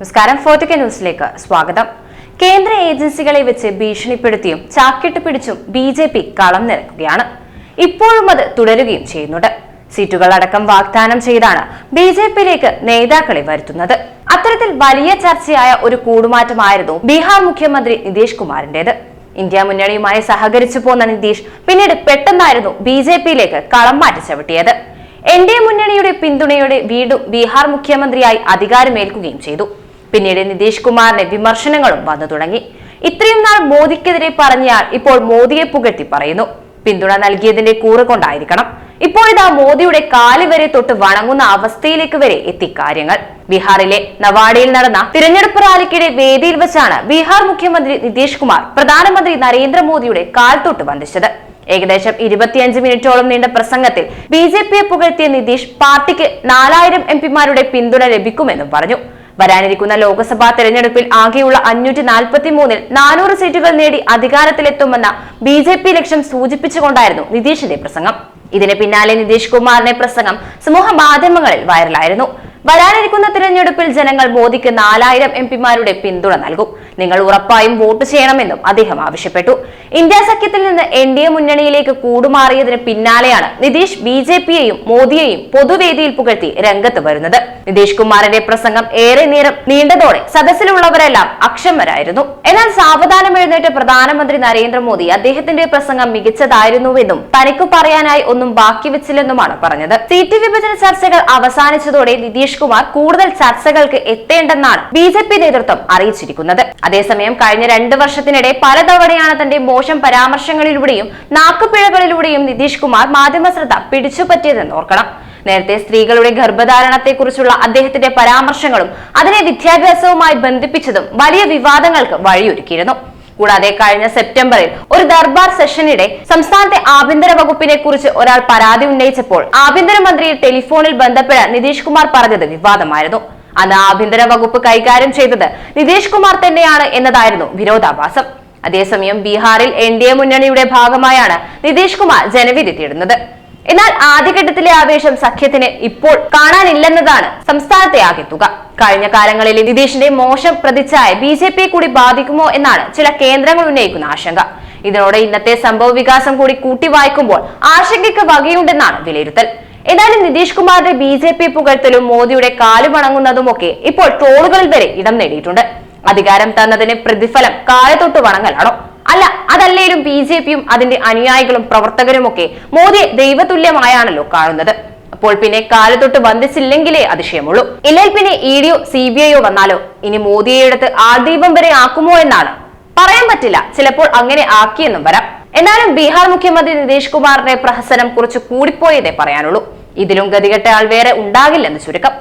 നമസ്കാരം. ഫോർട്ടിക്ക ന്യൂസിലേക്ക് സ്വാഗതം. കേന്ദ്ര ഏജൻസികളെ വെച്ച് ഭീഷണിപ്പെടുത്തിയും ചാക്കിട്ട് പിടിച്ചും ബി ജെ പി കളം നിരക്കുകയാണ്. ഇപ്പോഴും അത് തുടരുകയും ചെയ്യുന്നുണ്ട്. സീറ്റുകൾ അടക്കം വാഗ്ദാനം ചെയ്താണ് ബി ജെ പിയിലേക്ക് നേതാക്കളെ വരുത്തുന്നത്. അത്തരത്തിൽ വലിയ ചർച്ചയായ ഒരു കൂടുമാറ്റമായിരുന്നു ബീഹാർ മുഖ്യമന്ത്രി നിതീഷ് കുമാറിന്റേത്. ഇന്ത്യ മുന്നണിയുമായി സഹകരിച്ചു പോന്ന നിതീഷ് പിന്നീട് പെട്ടെന്നായിരുന്നു ബി ജെ പിയിലേക്ക് കളം മാറ്റി ചവിട്ടിയത് എൻ ഡി എ മുന്നണിയുടെ പിന്തുണയോടെ വീണ്ടും ബീഹാർ മുഖ്യമന്ത്രിയായി അധികാരമേൽക്കുകയും ചെയ്തു. പിന്നീട് നിതീഷ് കുമാറിന്റെ വിമർശനങ്ങളും വന്നു തുടങ്ങി. ഇത്രയും നാൾ മോദിക്കെതിരെ പറഞ്ഞയാൾ ഇപ്പോൾ മോദിയെ പുകഴ്ത്തി പറയുന്നു. പിന്തുണ നൽകിയതിന്റെ കൂറ് കൊണ്ടായിരിക്കണം. ഇപ്പോഴിതാ മോദിയുടെ കാൽ വരെ തൊട്ട് വണങ്ങുന്ന അവസ്ഥയിലേക്ക് വരെ എത്തി കാര്യങ്ങൾ. ബീഹാറിലെ നവാഡയിൽ നടന്ന തിരഞ്ഞെടുപ്പ് റാലിക്കിടെ വേദിയിൽ വെച്ചാണ് ബീഹാർ മുഖ്യമന്ത്രി നിതീഷ് കുമാർ പ്രധാനമന്ത്രി നരേന്ദ്രമോദിയുടെ കാൽ തൊട്ട് വന്ദിച്ചത്. ഏകദേശം ഇരുപത്തിയഞ്ച് മിനിറ്റോളം നീണ്ട പ്രസംഗത്തിൽ ബി ജെ പിയെ പുകഴ്ത്തിയ നിതീഷ് പാർട്ടിക്ക് നാലായിരം എം പിമാരുടെ പിന്തുണ ലഭിക്കുമെന്നും പറഞ്ഞു. വരാനിരിക്കുന്ന ലോക്സഭാ തെരഞ്ഞെടുപ്പിൽ ആകെയുള്ള അഞ്ഞൂറ്റി നാൽപ്പത്തി മൂന്നിൽ നാനൂറ് സീറ്റുകൾ നേടി അധികാരത്തിലെത്തുമെന്ന ബി ജെ പി ലക്ഷ്യം സൂചിപ്പിച്ചുകൊണ്ടായിരുന്നു നിതീഷിന്റെ പ്രസംഗം. ഇതിന് പിന്നാലെ നിതീഷ് കുമാറിന്റെ പ്രസംഗം സമൂഹ മാധ്യമങ്ങളിൽ വൈറലായിരുന്നു. വരാനിരിക്കുന്ന തിരഞ്ഞെടുപ്പിൽ ജനങ്ങൾ മോദിക്ക് നാലായിരം എം പിമാരുടെ പിന്തുണ നൽകും. നിങ്ങൾ ഉറപ്പായും വോട്ട് ചെയ്യണമെന്നും അദ്ദേഹം ആവശ്യപ്പെട്ടു. ഇന്ത്യ സഖ്യത്തിൽ നിന്ന് എൻ ഡി എ മുന്നണിയിലേക്ക് കൂടുമാറിയതിന് പിന്നാലെയാണ് നിതീഷ് ബി ജെ പിയെയും മോദിയെയും പൊതുവേദിയിൽ പുകഴ്ത്തി രംഗത്ത് വരുന്നത്. നിതീഷ് കുമാറിന്റെ പ്രസംഗം ഏറെ നേരം നീണ്ടതോടെ സദസ്സിലുള്ളവരെല്ലാം അക്ഷമരായിരുന്നു. എന്നാൽ സാവധാനം എഴുന്നേറ്റ് പ്രധാനമന്ത്രി നരേന്ദ്രമോദി അദ്ദേഹത്തിന്റെ പ്രസംഗം മികച്ചതായിരുന്നുവെന്നും തനിക്ക് പറയാനായി ഒന്നും ബാക്കി വെച്ചില്ലെന്നുമാണ് പറഞ്ഞത് സീറ്റ് വിഭജന ചർച്ചകൾ അവസാനിച്ചതോടെ നിതീഷ് കുമാർ കൂടുതൽ ചർച്ചകൾക്ക് എത്തേണ്ടെന്നാണ് ബി ജെ പി നേതൃത്വം അറിയിച്ചിരിക്കുന്നത്. അതേസമയം കഴിഞ്ഞ രണ്ട് വർഷത്തിനിടെ പലതവണയാണ് തന്റെ മോശം പരാമർശങ്ങളിലൂടെയും നാക്കുപിഴകളിലൂടെയും നിതീഷ് കുമാർ മാധ്യമ ശ്രദ്ധ പിടിച്ചുപറ്റിയതെന്ന് ഓർക്കണം. നേരത്തെ സ്ത്രീകളുടെ ഗർഭധാരണത്തെക്കുറിച്ചുള്ള അദ്ദേഹത്തിന്റെ പരാമർശങ്ങളും അതിനെ വിദ്യാഭ്യാസവുമായി ബന്ധിപ്പിച്ചതും വലിയ വിവാദങ്ങൾക്ക് വഴിയൊരുക്കിയിരുന്നു. കൂടാതെ കഴിഞ്ഞ സെപ്റ്റംബറിൽ ഒരു ദർബാർ സെഷനിടെ സംസ്ഥാനത്തെ ആഭ്യന്തര വകുപ്പിനെ കുറിച്ച് ഒരാൾ പരാതി ഉന്നയിച്ചപ്പോൾ ആഭ്യന്തരമന്ത്രിയെ ടെലിഫോണിൽ ബന്ധപ്പെടാൻ നിതീഷ് കുമാർ പറഞ്ഞത് വിവാദമായിരുന്നു. അന്ന് ആഭ്യന്തര വകുപ്പ് കൈകാര്യം ചെയ്തത് നിതീഷ് കുമാർ തന്നെയാണ് എന്നതായിരുന്നു വിരോധാഭാസം. അതേസമയം ബീഹാറിൽ എൻ ഡി എ മുന്നണിയുടെ ഭാഗമായാണ് നിതീഷ് കുമാർ ജനവിധി തേടുന്നത്. എന്നാൽ ആദ്യഘട്ടത്തിലെ ആവേശം സഖ്യത്തിന് ഇപ്പോൾ കാണാനില്ലെന്നതാണ് സംസ്ഥാനത്തെ ആകെ തുക. കഴിഞ്ഞ കാലങ്ങളിൽ നിതീഷിന്റെ മോശം പ്രതിച്ഛായ ബി ജെ പിയെ കൂടി ബാധിക്കുമോ എന്നാണ് ചില കേന്ദ്രങ്ങൾ ഉന്നയിക്കുന്ന ആശങ്ക. ഇതിനോടെ ഇന്നത്തെ സംഭവ വികാസം കൂടി കൂട്ടി വായിക്കുമ്പോൾ ആശങ്കയ്ക്ക് വകയുണ്ടെന്നാണ് വിലയിരുത്തൽ. ഏതായാലും നിതീഷ് കുമാറിന്റെ ബി ജെ പി പുകഴ്ത്തലും മോദിയുടെ കാലു വണങ്ങുന്നതുമൊക്കെ ഇപ്പോൾ ട്രോളുകളിൽ വരെ ഇടം നേടിയിട്ടുണ്ട്. അധികാരം തന്നതിന് പ്രതിഫലം കാലത്തൊട്ട് വണങ്ങലാണോ? അല്ല അതല്ലേലും ബി ജെ പിയും അതിന്റെ അനുയായികളും പ്രവർത്തകരുമൊക്കെ മോദിയെ ദൈവതുല്യമായാണല്ലോ കാണുന്നത്. അപ്പോൾ പിന്നെ കാലത്തൊട്ട് ബന്ധിച്ചില്ലെങ്കിലേ അതിശയമുള്ളൂ. ഇല്ലെങ്കിൽ പിന്നെ ഇ ഡിയോ സി ബി ഐയോ വന്നാലോ? ഇനി മോദിയെ എടുത്ത് ആദീപം വരെ ആക്കുമോ എന്നാണ്. പറയാൻ പറ്റില്ല. ചിലപ്പോൾ അങ്ങനെ ആക്കിയെന്നും വരാം. എന്നാലും ബീഹാർ മുഖ്യമന്ത്രി നിതീഷ് കുമാറിന്റെ പ്രഹസനം കുറച്ച് കൂടിപ്പോയതേ പറയാനുള്ളൂ. ഇതിലും ഗതികെട്ട ആൾ വേറെ ഉണ്ടാകില്ലെന്ന് ചുരുക്കം.